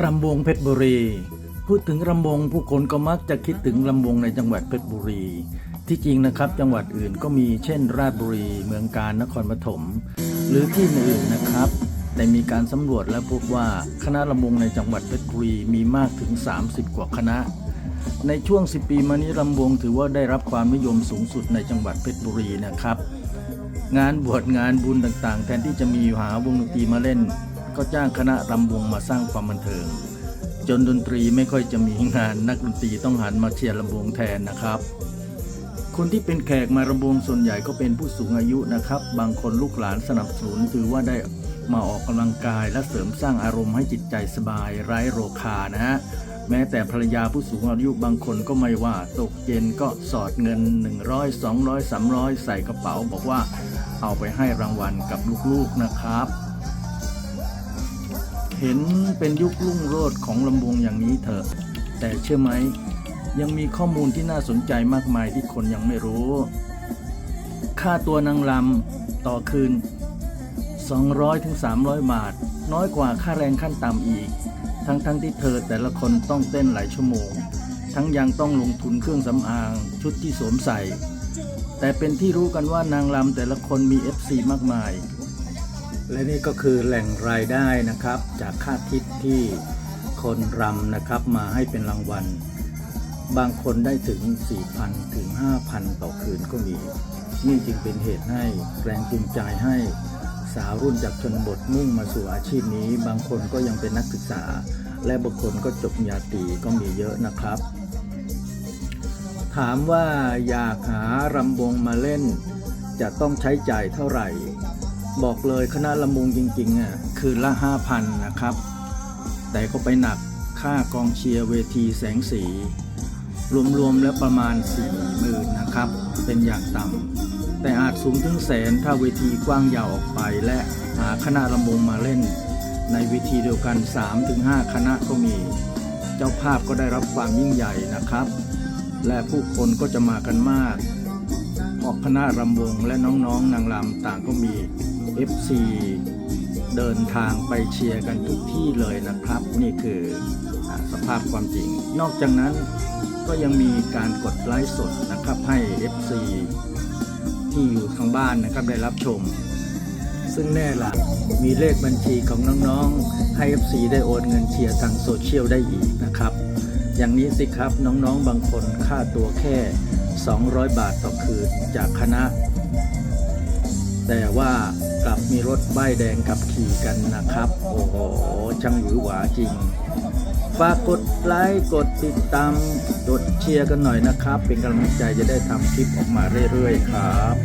รำวงเพชรบุรี พูดถึงรำวงผู้คนก็มักจะคิดถึงรำวงในจังหวัดเพชรบุรี ที่จริงนะครับจังหวัดอื่นก็มีเช่น ราชบุรี เมืองกาญนครปฐมหรือที่อื่นนะครับแต่มีการสำรวจแล้วพบว่าคณะรำวงในจังหวัดเพชรบุรีมีมากถึง 30 กว่าคณะ ในช่วง 10 ปีมานี้รำวงถือว่าได้รับความนิยมสูงสุดในจังหวัดเพชรบุรีนะครับ งานบวชงานบุญต่างๆ แทนที่จะมีหาวงดนตรีมาเล่น ก็จ้างคณะรำวงมาสร้างความบันเทิง จนดนตรีไม่ค่อยจะมีงานนักดนตรีต้องหันมาเชียร์รำวงแทนนะครับ คนที่เป็นแขกมารำวงส่วนใหญ่ก็เป็นผู้สูงอายุนะครับ บางคนลูกหลานสนับสนุนถือว่าได้มาออกกำลังกายและเสริมสร้างอารมณ์ให้จิตใจสบายไร้โรคานะฮะแม้แต่ภรรยาผู้สูงอายุบางคนก็ไม่ว่าตกเย็นก็สอดเงิน 100 200 300 ใส่กระเป๋า บอกว่าเอาไปให้รางวัลกับลูกๆนะครับ เห็นเป็นยุครุ่งโรจน์ของลำวงอย่างนี้เถอะ แต่เชื่อไหม ยังมีข้อมูลที่น่าสนใจมากมายที่คนยังไม่รู้ ค่าตัวนางลำต่อคืน 200-300ถึง300 บาท น้อยกว่าค่าแรงขั้นต่ำอีก ทั้งๆทที่เธอแต่ละคนต้องเต้นหลายชั่วโมง ทั้งยังต้องลงทุนเครื่องสำอาง ชุดที่สวมใส่ แต่เป็นที่รู้กันว่านางลำแต่ละคนมี FC มากมาย และนี่ก็คือแหล่งรายได้นะครับ จากค่าทิปที่คนรำนะครับมาให้เป็นรางวัล บางคนได้ถึง 4,000 ถึง 5,000 ต่อคืนก็มี นี่จึงเป็นเหตุให้แรงจูงใจให้สาวรุ่นจากชนบทมุ่งมาสู่อาชีพนี้ บางคนก็ยังเป็นนักศึกษา และบางคนก็จบญญาตรีก็มีเยอะนะครับ ถามว่าอยากหารำวงมาเล่น จะต้องใช้จ่ายเท่าไหร่ บอกเลยคณะลำวงจริงๆอะคืนละ5,000นะครับ แต่ก็ไปหนักค่ากองเชียร์เวทีแสงสี รวมๆแล้วประมาณ4หมื่นนะครับ เป็นอย่างต่ำแต่อาจสูงถึงแสนถ้าเวทีกว้างยาวออกไปและหาคณะลำวงมาเล่น ในเวทีเดียวกัน 3-5 คณะก็มี เจ้าภาพก็ได้รับความยิ่งใหญ่นะครับ และผู้คนก็จะมากันมากออกคณะรำวงและน้องๆนางรำต่างก็มี FC เดินทางไปเชียร์กันทุกที่เลยนะครับ นี่คืออสภาพความจริง นอกจากนั้นก็ยังมีการกดไลฟ์สดนะครับให้ FC ที่อยู่ทางบ้านนะครับได้รับชม ซึ่งแน่ละมีเลขบัญชีของน้องๆ ให้ FC ได้โอนเงินเชียร์ทางโซเชียลได้อีกนะครับ อย่างนี้สิครับน้องๆบางคนค่าตัวแค่ 200 บาทต่อคืนจากคณะ แต่ว่า กลับมีรถป้ายแดงขับขี่กันนะครับ โอ้โหช่างหวือหวาจริง ฝากกดไลค์กดติดตามกดเชียร์กันหน่อยนะครับ เป็นกำลังใจจะได้ทำคลิปออกมาเรื่อยๆครับ